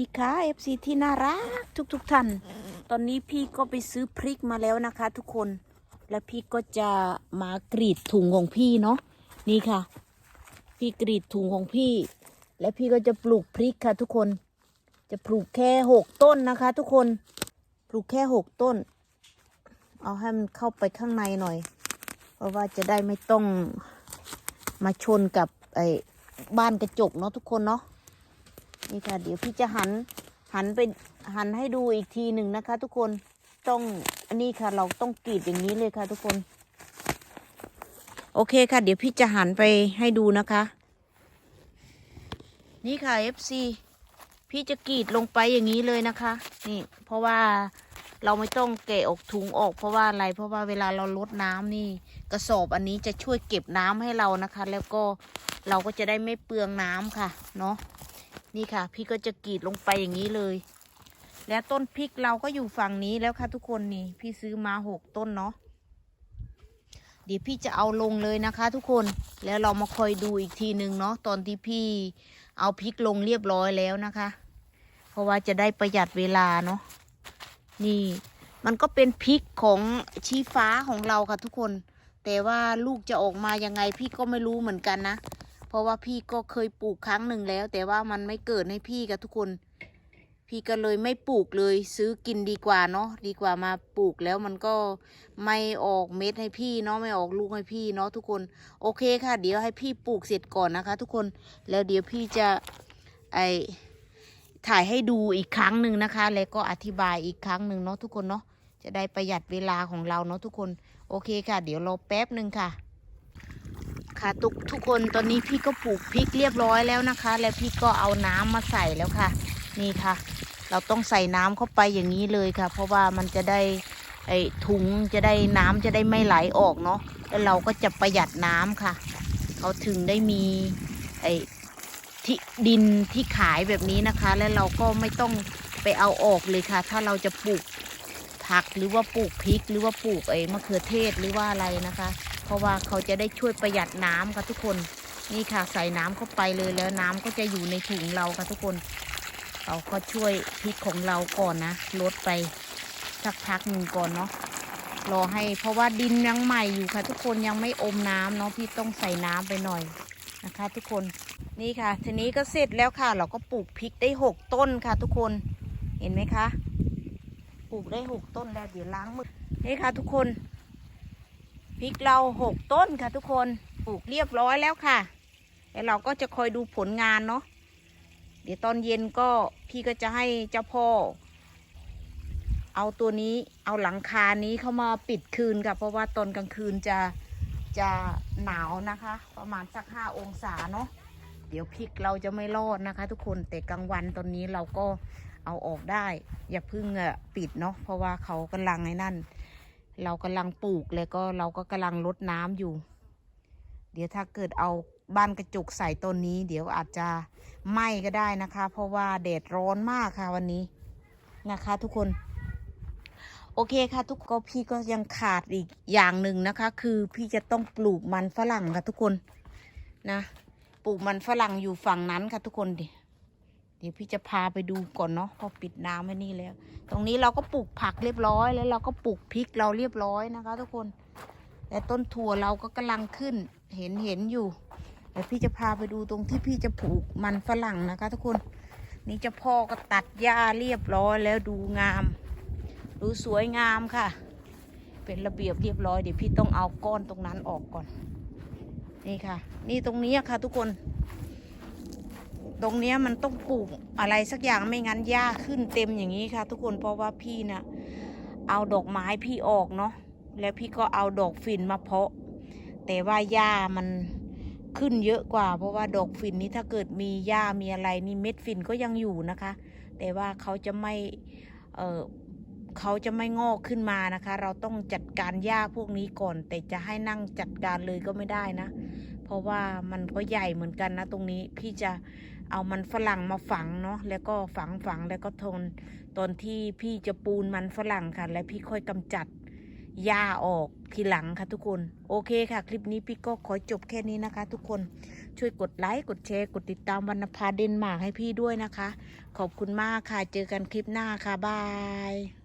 ดีค่ะ FC ที่น่ารักทุกทุกๆท่าน ตอนนี้พี่ก็ไปซื้อพริกมาแล้วนะคะ ทุกคน และพี่ก็จะมากรีดถุงของพี่เนาะ นี่ค่ะ พี่กรีดถุงของพี่ และพี่ก็จะปลูกพริกค่ะ ทุกคน จะปลูกแค่หกต้นนะคะ ทุกคน ปลูกแค่หกต้น เอาให้มันเข้าไปข้างในหน่อย เพราะว่าจะได้ไม่ต้องมาชนกับไอ้บ้านกระจกเนาะทุกคนเนาะ นี่ค่ะ เดี๋ยวพี่จะหันหันไปหันให้ดูอีกทีหนึ่งนะคะ ทุกคนต้องอันนี้ค่ะ เราต้องกรีดอย่างนี้เลยค่ะ ทุกคน โอเคค่ะ เดี๋ยวพี่จะหันไปให้ดูนะคะ นี่ค่ะ FC พี่จะกรีดลงไปอย่างนี้เลยนะคะ นี่ เพราะว่าเราไม่ต้องแกะออกถุงออกเพราะว่าอะไร เพราะว่าเวลาเราลดน้ำนี่ กระสอบอันนี้จะช่วยเก็บน้ำให้เรานะคะ แล้วก็เราก็จะได้ไม่เปลืองน้ำค่ะ เนาะ นี่ค่ะ พี่ก็จะกรีดลงไปอย่างนี้เลย แล้วต้นพริกเราก็อยู่ฝั่งนี้แล้วค่ะทุกคนนี่พี่ซื้อมาหกต้นเนาะเดี๋ยวพี่จะเอาลงเลยนะคะทุกคนแล้วเรามาคอยดูอีกทีหนึ่งเนาะตอนที่พี่เอาพริกลงเรียบร้อยแล้วนะคะ เพราะว่าจะได้ประหยัดเวลาเนาะนี่ มันก็เป็นพริกของชี้ฟ้าของเราค่ะทุกคน แต่ว่าลูกจะออกมายังไงพี่ก็ไม่รู้เหมือนกันนะ ราะว่าพี่ก็เคยปลูกครั้งหนึ่งแล้ว แต่ว่ามันไม่เกิดให้พี่กับทุกคน พี่ก็เลยไม่ปลูกเลยซื้อกินดีกว่าเนาะดีกว่ามาปลูกแล้วมันก็ไม่ออกเม็ดให้พี่เนาะไม่ออกลูกให้พี่เนาะทุกคนโอเคค่ะ เดี๋ยวให้พี่ปลูกเสร็จก่อนนะคะ ทุกคนแล้วเดี๋ยวพี่จะไอถ่ายให้ดูอีกครั้งหนึ่งนะคะ แล้วก็อธิบายอีกครั้งหนึ่งเนาะทุกคนเนาะจะได้ประหยัดเวลาของเราเนาะทุกคนโอเคค่ะ เดี๋ยวรอแป๊บหนึ่งค่ะ คะทุกทุกคนตอนนี้พี่ก็ปลูกพริกเรียบร้อยแล้วนะคะ แล้วพี่ก็เอาน้ำมาใส่แล้วค่ะ นี่ค่ะ เราต้องใส่น้ำเข้าไปอย่างนี้เลยค่ะ เพราะว่ามันจะได้ไอ้ถุงจะได้น้ำจะได้ไม่ไหลออกเนาะแล้วเราก็จะประหยัดน้ำค่ะ เขาถึงได้มีไอ้ที่ดินที่ขายแบบนี้นะคะ แล้วเราก็ไม่ต้องไปเอาออกเลยค่ะ ถ้าเราจะปลูกผักหรือว่าปลูกพริกหรือว่าปลูกไอ้มะเขือเทศหรือว่าอะไรนะคะ เพราะว่าเขาจะได้ช่วยประหยัดน้ำค่ะทุกคนนี่ค่ะใส่น้ำเข้าไปเลยแล้วน้ำก็จะอยู่ในถุงเราค่ะทุกคนเราก็ช่วยพริกของเราก่อนนะลดไปสักพักหนึ่งก่อนเนาะรอให้เพราะว่าดินยังใหม่อยู่ค่ะ ทุกคนยังไม่อมน้ำเนาะพี่ต้องใส่น้ำไปหน่อยนะคะ ทุกคนนี่ค่ะ ทีนี้ก็เสร็จแล้วค่ะ เราก็ปลูกพริกได้หกต้นค่ะ ทุกคนเห็นไหมคะ ปลูกได้หกต้นแล้วเดี๋ยวล้างมือนี่ค่ะ ทุกคน พริกเราหกต้นค่ะทุกคนปลูกเรียบร้อยแล้วค่ะ แล้วเราก็จะคอยดูผลงานเนาะเดี๋ยวตอนเย็นก็พี่ก็จะให้เจ้าพ่อ เอาตัวนี้เอาหลังคานี้เข้ามาปิดคืนค่ะเพราะว่าตอนกลางคืนจะจะหนาวนะคะ ประมาณสักห้าองศาเนาะเดี๋ยวพริกเราจะไม่รอดนะคะ ทุกคนแต่กลางวันตอนนี้เราก็เอาออกได้ อย่าเพึ่งอะปิดเนาะเพราะว่าเขากำลังไอ้นั่น เรากำลังปลูกแล้วก็เราก็กำลังลดน้ำอยู่ เดี๋ยวถ้าเกิดเอาบ้านกระจกใส่ต้นนี้ เดี๋ยวอาจจะไหม้ก็ได้นะคะ เพราะว่าแดดร้อนมากค่ะวันนี้นะคะ ทุกคน โอเคค่ะ ทุกก็พี่ก็ยังขาดอีกอย่างหนึ่งนะคะ คือพี่จะต้องปลูกมันฝรั่งค่ะทุกคนนะ ปลูกมันฝรั่งอยู่ฝั่งนั้นค่ะทุกคนดิ ดี๋ยวพี่จะพาไปดูก่อนเนาะพอปิดน้ำไว้นี่แล้ว ตรงนี้เราก็ปลูกผักเรียบร้อยแล้วเราก็ปลูกพริกเราเรียบร้อยนะคะ ทุกคน แต่ต้นถั่วเราก็กำลังขึ้น เห็นเห็นอยู่เดี๋ยวพี่จะพาไปดูตรงที่พี่จะปลูกมันฝรั่งนะคะ ทุกคน นี่จะพ่อก็ตัดหญ้าเรียบร้อยแล้วดูงาม ดูสวยงามค่ะ เป็นระเบียบเรียบร้อยเดี๋ยวพี่ต้องเอาก้อนตรงนั้นออกก่อน นี่ค่ะ นี่ตรงนี้ค่ะ ทุกคน ตรงเนี้ยมันต้องปลูกอะไรสักอย่างไม่งั้นหญ้าขึ้นเต็มอย่างนี้ค่ะ ทุกคนเพราะว่าพี่นะ่ะเอาดอกไม้พี่ออกเนาะแล้วพี่ก็เอาดอกฝิ่นมาเพาะ แต่ว่าหญ้ามันขึ้นเยอะกว่า เพราะว่าดอกฝิ่นนี้ถ้าเกิดมีหญ้ามีอะไรนี่เม็ดฝิ่นก็ยังอยู่นะคะ แต่ว่าเขาจะไม่เออเขาจะไม่งอกขึ้นมานะคะ เราต้องจัดการหญ้าพวกนี้ก่อน แต่จะให้นั่งจัดการเลยก็ไม่ได้นะ เพราะว่ามันก็ใหญ่เหมือนกันนะ ตรงนี้พี่จะ เอามันฝรั่งมาฝังเนาะแล้วก็ฝังฝังแล้วก็ทน ตอนที่พี่จะปูนมันฝรั่งค่ะ แล้วพี่ค่อยกำจัดหญ้าออกทีหลังค่ะทุกคน โอเคค่ะ คลิปนี้พี่ก็ขอจบแค่นี้นะคะ ทุกคนช่วยกดไลค์กดแชร์กดติดตามวรรณภาเดนมาร์กให้พี่ด้วยนะคะ ขอบคุณมากค่ะเจอกันคลิปหน้าค่ะบาย